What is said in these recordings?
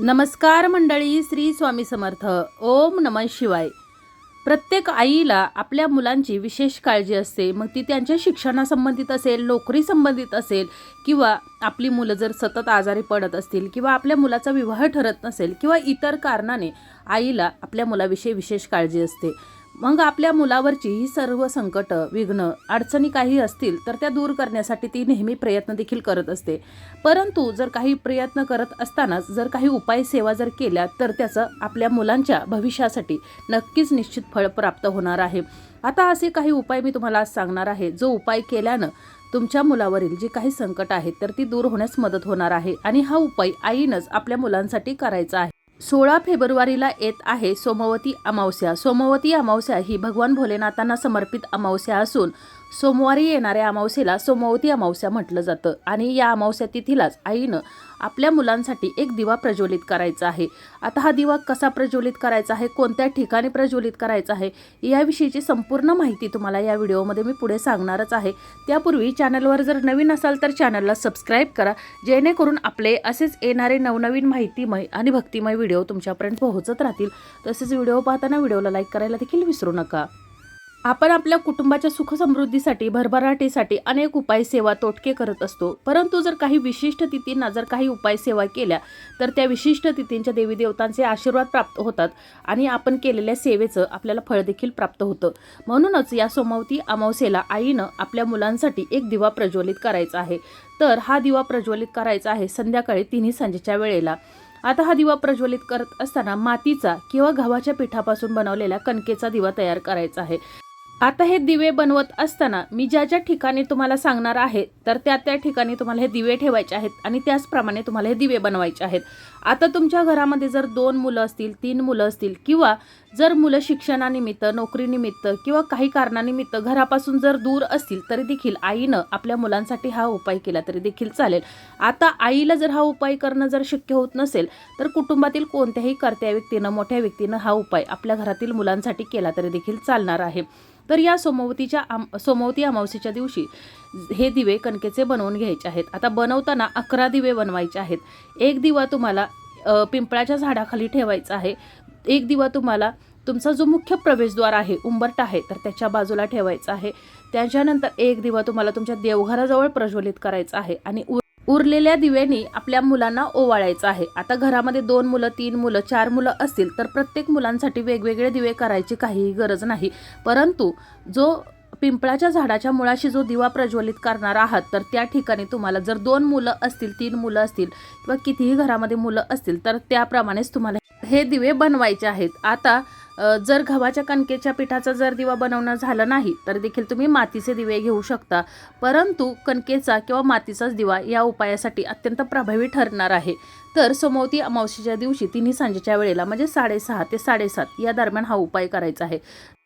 नमस्कार मंडळी श्री स्वामी समर्थ. ओम नम शिवाय. प्रत्येक आईला आपल्या मुलांची विशेष काळजी असते. मग ती त्यांच्या शिक्षणासंबंधित असेल नोकरी संबंधित असेल किंवा आपली मुलं जर सतत आजारी पडत असतील किंवा आपल्या मुलाचा विवाह ठरत नसेल किंवा इतर कारणाने आईला आपल्या मुलाविषयी विशेष काळजी असते. मग आपल्या मुलावरची ही सर्व संकट विघ्न अडचणी काही असतील तर त्या दूर करण्यासाठी ती नेहमी प्रयत्न देखील करत असते. परंतु जर काही प्रयत्न करत असतानाच जर काही उपाय सेवा जर केल्या तर त्याचं आपल्या मुलांच्या भविष्यासाठी नक्कीच निश्चित फळ प्राप्त होणार आहे. आता असे काही उपाय मी तुम्हाला आज सांगणार आहे. जो उपाय केल्यानं तुमच्या मुलावरील जी काही संकट आहेत तर ती दूर होण्यास मदत होणार आहे. आणि हा उपाय आईनंच आपल्या मुलांसाठी करायचा आहे. सोळा फेब्रुवारीला येत आहे सोमवती अमावस्या. सोमवती अमावस्या ही भगवान भोलेनाथांना समर्पित अमावस्या असून सोमवारी येणाऱ्या अमावस्येला सोमवती अमावस्या म्हटलं जातं. आणि या अमावस्या तिथीलाच आईनं आपल्या मुलांसाठी एक दिवा प्रज्वलित करायचा आहे. आता हा दिवा कसा प्रज्वलित करायचा आहे? कोणत्या ठिकाणी प्रज्वलित करायचा आहे? याविषयीची संपूर्ण माहिती तुम्हाला या व्हिडिओमध्ये मी पुढे सांगणारच आहे. त्यापूर्वी चॅनलवर जर नवीन असाल तर चॅनलला सबस्क्राईब करा. जेणेकरून आपले असेच येणारे नवनवीन माहितीमय आणि भक्तिमय व्हिडिओ तुमच्यापर्यंत पोहोचत राहतील. तसेच व्हिडिओ पाहताना व्हिडिओला लाईक करायला देखील विसरू नका. आपण आपल्या कुटुंबाच्या सुखसमृद्धीसाठी भरभराटीसाठी अनेक उपाय सेवा तोटके करत असतो. परंतु जर काही विशिष्ट तिथींना जर काही उपाय सेवा केल्या तर त्या विशिष्ट तिथींच्या देवी देवतांचे आशीर्वाद प्राप्त होतात आणि आपण केलेल्या सेवेचं आपल्याला फळ देखील प्राप्त होतं. म्हणूनच या सोमवती अमावस्येला आईनं आपल्या मुलांसाठी एक दिवा प्रज्वलित करायचा आहे. तर हा दिवा प्रज्वलित करायचा आहे संध्याकाळी तिन्ही सांजेच्या वेळेला. आता हा दिवा प्रज्वलित करत असताना मातीचा किंवा गव्हाच्या पिठापासून बनवलेल्या कणकेचा दिवा तयार करायचा आहे. आता हे दिवे बनवत असताना मी ज्या ज्या ठिकाणी तुम्हाला सांगणार आहे तर त्या त्या ठिकाणी तुम्हाला हे दिवे ठेवायचे आहेत आणि त्याचप्रमाणे तुम्हाला हे दिवे बनवायचे आहेत. आता तुमच्या घरामध्ये जर दोन मुलं असतील तीन मुलं असतील किंवा जर मुलं शिक्षणानिमित्त नोकरीनिमित्त किंवा काही कारणानिमित्त घरापासून जर दूर असतील तरी देखील आईनं आपल्या मुलांसाठी हा उपाय केला तरी देखील चालेल. आता आईला जर हा उपाय करणं जर शक्य होत नसेल तर कुटुंबातील कोणत्याही कर्त्या व्यक्तीनं मोठ्या व्यक्तीनं हा उपाय आपल्या घरातील मुलांसाठी केला तरी देखील चालणार आहे. तर या सोमवतीच्या आम सोमवती अमावस्येच्या दिवशी हे दिवे कणकेचे बनवून घ्यायचे आहेत. आता बनवताना अकरा दिवे बनवायचे आहेत. एक दिवा तुम्हाला पिंपळाच्या झाडाखाली ठेवायचा आहे. एक दिवा तुम्हाला तुमचा जो मुख्य प्रवेशद्वार आहे उंबरटा आहे तर त्याच्या बाजूला ठेवायचा आहे. त्याच्यानंतर एक दिवा तुम्हाला तुमच्या देवघराजवळ प्रज्वलित करायचा आहे आणि उ उरलेल्या दिव्यांनी आपल्या मुलांना ओवाळायचं आहे. आता घरामध्ये दोन मुलं तीन मुलं चार मुलं असतील तर प्रत्येक मुलांसाठी वेगवेगळे दिवे करायची काहीही गरज नाही. परंतु जो पिंपळाच्या झाडाच्या मुळाशी जो दिवा प्रज्वलित करणार आहात तर त्या ठिकाणी तुम्हाला जर दोन मुलं असतील तीन मुलं असतील किंवा कितीही घरामध्ये मुलं असतील तर त्याप्रमाणेच तुम्हाला हे दिवे बनवायचे आहेत. आता जर गव्हाच्या कणकेच्या पिठाचा जर दिवा बनवणं झालं नाही तर देखील तुम्ही मातीचे दिवे घेऊ शकता. परंतु कणकेचा किंवा मातीचाच दिवा या उपायासाठी अत्यंत प्रभावी ठरणार आहे. तर सोमवती अमावस्येच्या दिवशी तिन्ही सांजेच्या वेळेला म्हणजे साडेसहा ते साडेसात या दरम्यान हा उपाय करायचा आहे.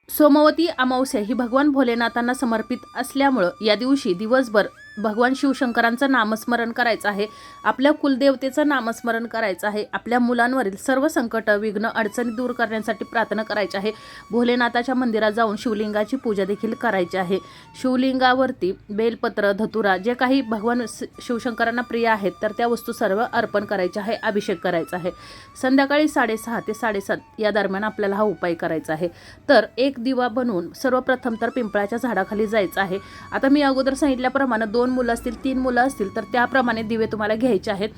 सोमवती अमावस्या ही भगवान भोलेनाथांना समर्पित असल्यामुळं या दिवशी दिवसभर भगवान शिवशंकरांचं नामस्मरण करायचं आहे आपल्या कुलदेवतेचं नामस्मरण करायचं आहे आपल्या मुलांवरील सर्व संकट विघ्न अडचणी दूर करण्यासाठी प्रार्थना करायची आहे. भोलेनाथाच्या मंदिरात जाऊन शिवलिंगाची पूजा देखील करायची आहे. शिवलिंगावरती बेलपत्र धतुरा जे काही भगवान शिवशंकरांना प्रिय आहेत तर त्या वस्तू सर्व अर्पण करायच्या आहे अभिषेक करायचा आहे. संध्याकाळी साडेसहा ते साडेसात या दरम्यान आपल्याला हा उपाय करायचा आहे. तर एक दिवा बनवून सर्वप्रथम तर पिंपळाच्या झाडाखाली जायचं आहे. आता मी अगोदर सांगितल्याप्रमाणे दोन दोन मुलं असतील तीन मुलं असतील तर त्याप्रमाणे दिवे तुम्हाला घ्यायचे आहेत.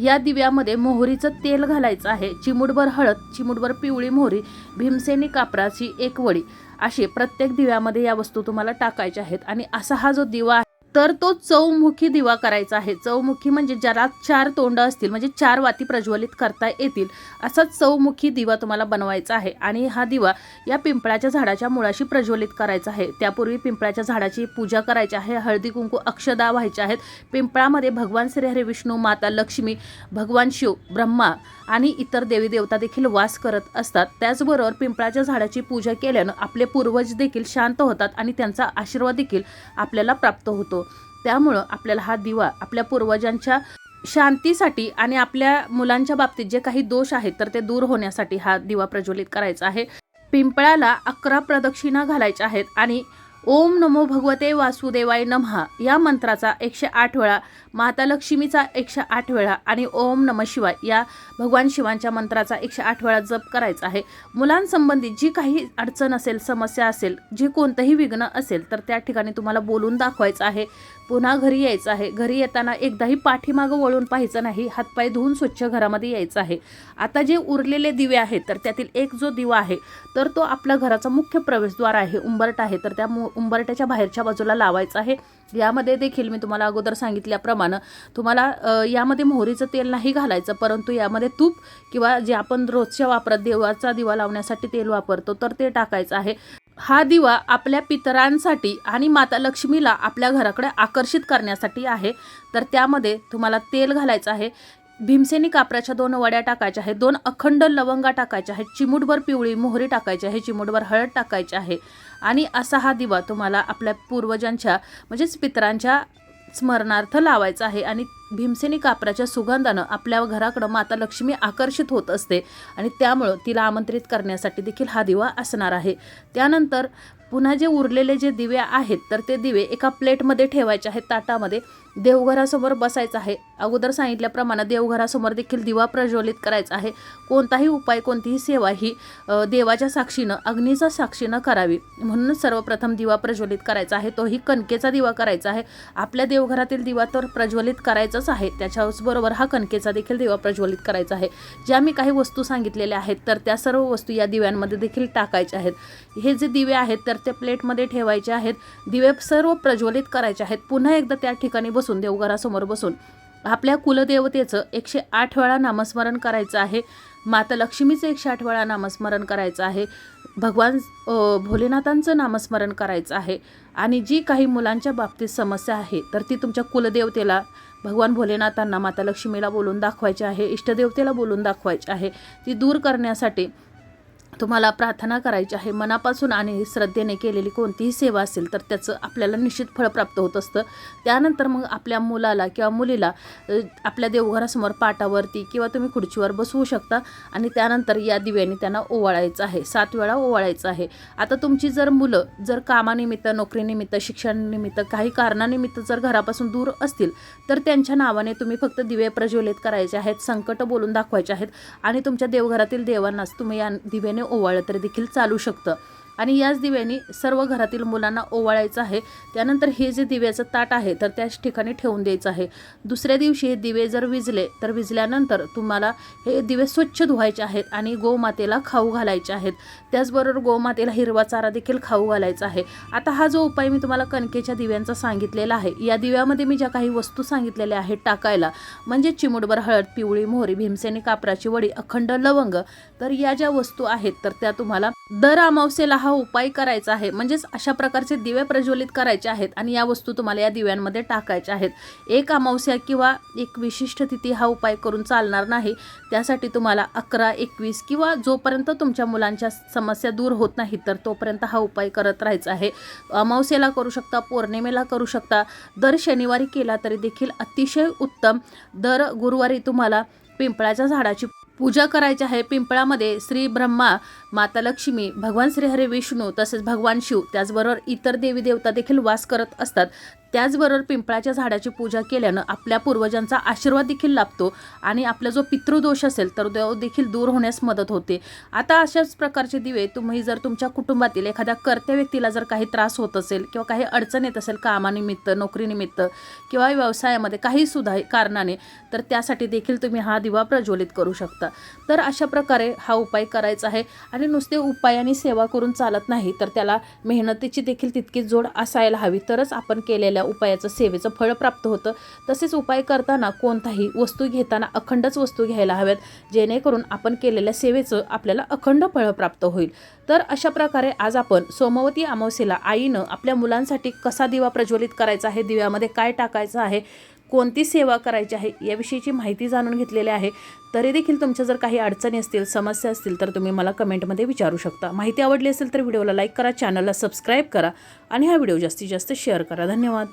या दिव्यामध्ये मोहरीचं तेल घालायचं आहे. चिमुटभर हळद चिमुटभर पिवळी मोहरी भीमसेनी कापराची एक वडी असे प्रत्येक दिव्यामध्ये या वस्तू तुम्हाला टाकायच्या आहेत. आणि असा हा जो दिवा आहे तर तो चौमुखी दिवा करायचा आहे. चौमुखी म्हणजे ज्याला चार तोंड असतील म्हणजे चार वाती प्रज्वलित करता येतील असा चौमुखी दिवा तुम्हाला बनवायचा आहे. आणि हा दिवा या पिंपळाच्या झाडाच्या मुळाशी प्रज्वलित करायचा आहे. त्यापूर्वी पिंपळाच्या झाडाची पूजा करायची आहे. हळदी कुंकू अक्षदा व्हायच्या आहेत. पिंपळामध्ये भगवान श्री हरी विष्णू माता लक्ष्मी भगवान शिव ब्रह्मा आणि इतर देवी देवता देखील वास करत असतात. त्याचबरोबर पिंपळाच्या झाडाची पूजा केल्यानं आपले पूर्वज देखील शांत होतात आणि त्यांचा आशीर्वाद देखील आपल्याला प्राप्त होतो. त्यामुळं आपल्याला हा दिवा आपल्या पूर्वजांच्या शांतीसाठी आणि आपल्या मुलांच्या बाबतीत जे काही दोष आहेत तर ते दूर होण्यासाठी हा दिवा प्रज्वलित करायचा आहे. पिंपळाला अकरा प्रदक्षिणा घालायच्या आहेत आणि ओम नमो भगवते वासुदेवाय नमहा. या मंत्राचा एकशे आठ वेळा माता लक्ष्मीचा एकशे आठ वेळा आणि ओम नम शिवाय या भगवान शिवांच्या मंत्राचा एकशे आठ वेळा जप करायचा आहे. मुलांसंबंधी जी काही अडचण असेल समस्या असेल जे कोणतंही विघ्न असेल तर त्या ठिकाणी तुम्हाला बोलून दाखवायचं आहे. पुन्हा घरी यायचं आहे. घरी येताना एकदाही पाठीमागं वळून पाहायचं नाही. हातपाय धुवून स्वच्छ घरामध्ये यायचं आहे. आता जे उरलेले दिवे आहेत तर त्यातील एक जो दिवा आहे तर तो आपल्या घराचा मुख्य प्रवेशद्वार आहे. उंबरट आहे तर त्या मु उंबरट्याच्या बाहेरच्या बाजूला लावायचं आहे. यामध्ये देखील मी तुम्हाला अगोदर सांगितल्याप्रमाणे तुम्हाला यामध्ये मोहरीचं तेल नाही घालायचं परंतु यामध्ये तूप किंवा जे आपण रोजच्या वापरात देवाचा दिवा लावण्यासाठी तेल वापरतो तर ते टाकायचं आहे. हा दिवा आपल्या पितरांसाठी आणि माता लक्ष्मीला आपल्या घराकडे आकर्षित करण्यासाठी आहे. तर त्यामध्ये तुम्हाला तेल घालायचं आहे. भीमसेनी कापराच्या दोन वड्या टाकायच्या आहेत दोन अखंड लवंगा टाकायच्या आहेत चिमूटभर पिवळी मोहरी टाकायची आहे चिमूटभर हळद टाकायची आहे. आणि असा हा दिवा तुम्हाला आपल्या पूर्वजांच्या म्हणजेच पितरांच्या स्मरणार्थ लावायचा आहे. आणि भीमसेनी कापराच्या सुगंधानं आपल्या घराकडं माता लक्ष्मी आकर्षित होत असते. आणि त्यामुळं तिला आमंत्रित करण्यासाठी देखील हा दिवा असणार आहे. त्यानंतर पुन्हा जे उरलेले जे दिवे आहेत तर ते दिवे एका प्लेटमध्ये ठेवायचे आहेत ताटामध्ये. देवघरासमोर बसायचं आहे. अगोदर सांगितल्याप्रमाणे देवघरासमोर देखील दिवा प्रज्वलित करायचा आहे. कोणताही उपाय कोणतीही सेवा ही देवाच्या साक्षीनं अग्नीच्या साक्षीनं करावी. म्हणून सर्वप्रथम दिवा प्रज्वलित करायचा आहे. तोही कणकेचा दिवा करायचा आहे. आपल्या देवघरातील दिवा तर प्रज्वलित करायचाच आहे. त्याच्याबरोबर हा कणकेचा देखील दिवा प्रज्वलित करायचा आहे. ज्या मी काही वस्तू सांगितलेल्या आहेत तर त्या सर्व वस्तू या दिव्यांमध्ये देखील टाकायच्या आहेत. हे जे दिवे आहेत तर ते प्लेटमध्ये ठेवायचे आहेत. दिवे सर्व प्रज्वलित करायचे आहेत. पुन्हा एकदा त्या ठिकाणी बसून देवघरासमोर बसून. आपल्या कुलदेवतेचं एकशे आठ वेळा नामस्मरण करायचं आहे. माता लक्ष्मीचं एकशे आठ वेळा नामस्मरण करायचं आहे. भगवान भोलेनाथांचं नामस्मरण करायचं आहे. आणि जी काही मुलांच्या बाबतीत समस्या आहे तर ती तुमच्या कुलदेवतेला भगवान भोलेनाथांना माता लक्ष्मीला बोलून दाखवायची आहे इष्टदेवतेला बोलून दाखवायची आहे. ती दूर करण्यासाठी तुम्हाला प्रार्थना करायची आहे मनापासून आणि श्रद्धेने केलेली कोणतीही सेवा असेल तर त्याचं आपल्याला निश्चित फळ प्राप्त होत असतं. त्यानंतर मग आपल्या मुलाला किंवा मुलीला आपल्या देवघरासमोर पाटावरती किंवा तुम्ही खुर्चीवर बसवू शकता आणि त्यानंतर या दिव्याने त्यांना ओवाळायचं आहे. सात वेळा ओवाळायचं आहे. आता तुमची जर मुलं जर कामानिमित्त नोकरीनिमित्त शिक्षणानिमित्त काही कारणानिमित्त जर घरापासून दूर असतील तर त्यांच्या नावाने तुम्ही फक्त दिवे प्रज्वलित करायचे आहेत संकट बोलून दाखवायचे आहेत आणि तुमच्या देवघरातील देवांनाच तुम्ही या दिव्याने ओवाळलं तरी देखील चालू शकतं. आणि याच दिव्याने सर्व घरातील मुलांना ओवाळायचं आहे. त्यानंतर हे जे दिव्याचं ताट आहे तर त्याच ठिकाणी ठेवून द्यायचं आहे. दुसऱ्या दिवशी हे दिवे जर विजले तर विजल्यानंतर तुम्हाला हे दिवे स्वच्छ धुवायचे आहेत आणि गोमातेला खाऊ घालायचे आहेत. त्याचबरोबर गोमातेला हिरवा चारा देखील खाऊ घालायचा आहे. आता हा जो उपाय मी तुम्हाला कणकेच्या दिव्यांचा सांगितलेला आहे या दिव्यामध्ये मी ज्या काही वस्तू सांगितलेल्या आहेत टाकायला म्हणजे चिमुटभर हळद पिवळी मोहरी भीमसेनी कापराची वडी अखंड लवंग तर या ज्या वस्तू आहेत तर त्या तुम्हाला दर अमावस्येला हा उपाय करायचा आहे. म्हणजेच अशा प्रकारचे दिवे प्रज्वलित करायचे आहेत आणि या वस्तू तुम्हाला या दिव्यांमध्ये टाकायच्या आहेत. एक अमावस्या किंवा एक विशिष्ट तिथी हा उपाय करून चालणार नाही. त्यासाठी तुम्हाला अकरा एकवीस किंवा जोपर्यंत तुमच्या मुलांच्या समस्या दूर होत नाही तर तोपर्यंत हा उपाय करत राहायचा आहे. अमावस्येला करू शकता पौर्णिमेला करू शकता. दर शनिवारी केला तरी देखील अतिशय उत्तम. दर गुरुवारी तुम्हाला पिंपळाच्या झाडाची पूजा करायची आहे पिंपळामध्ये श्री ब्रह्मा माता लक्ष्मी भगवान श्रीहरी विष्णू तसेच भगवान शिव. त्याचबरोबर इतर देवी देवता देखील वास करत असतात. त्याचबरोबर पिंपळाच्या झाडाची पूजा केल्यानं आपल्या पूर्वजांचा आशीर्वाद देखील लाभतो आणि आपला जो पितृदोष असेल तर तो देखील दूर होण्यास मदत होते. आता अशाच प्रकारचे दिवे तुम्ही जर तुमच्या कुटुंबातील एखाद्या कर्त्या व्यक्तीला जर काही त्रास होत असेल किंवा काही अडचण येत असेल कामानिमित्त नोकरीनिमित्त किंवा व्यवसायामध्ये काही सुद्धा कारणाने तर त्यासाठी देखील तुम्ही हा दिवा प्रज्वलित करू शकता. तर अशा प्रकारे हा उपाय करायचा आहे आणि नुसते उपाय आणि सेवा करून चालत नाही तर त्याला मेहनतीची देखील तितकी जोड असायला हवी. तरच आपण केलेल्या उपायाचं सेवेचं फळ प्राप्त होतं. तसेच उपाय करताना कोणताही वस्तू घेताना अखंडच वस्तू घ्यायला हव्यात जेणेकरून आपण केलेल्या सेवेचं आपल्याला अखंड फळ प्राप्त होईल. तर अशा प्रकारे आज आपण सोमवती अमावस्येला आईनं आपल्या मुलांसाठी कसा दिवा प्रज्वलित करायचा आहे दिव्यामध्ये काय टाकायचं आहे कोणती सेवा करायची आहे याविषयीची माहिती जाणून घेतलेली आहे. तरी देखील तुमच्या जर काही अडचणी असतील समस्या असतील तर तुम्ही मला कमेंटमध्ये विचारू शकता. माहिती आवडली असेल तर व्हिडिओला लाईक करा चॅनलला सबस्क्राईब करा आणि हा व्हिडिओ जास्तीत जास्त शेअर करा. धन्यवाद.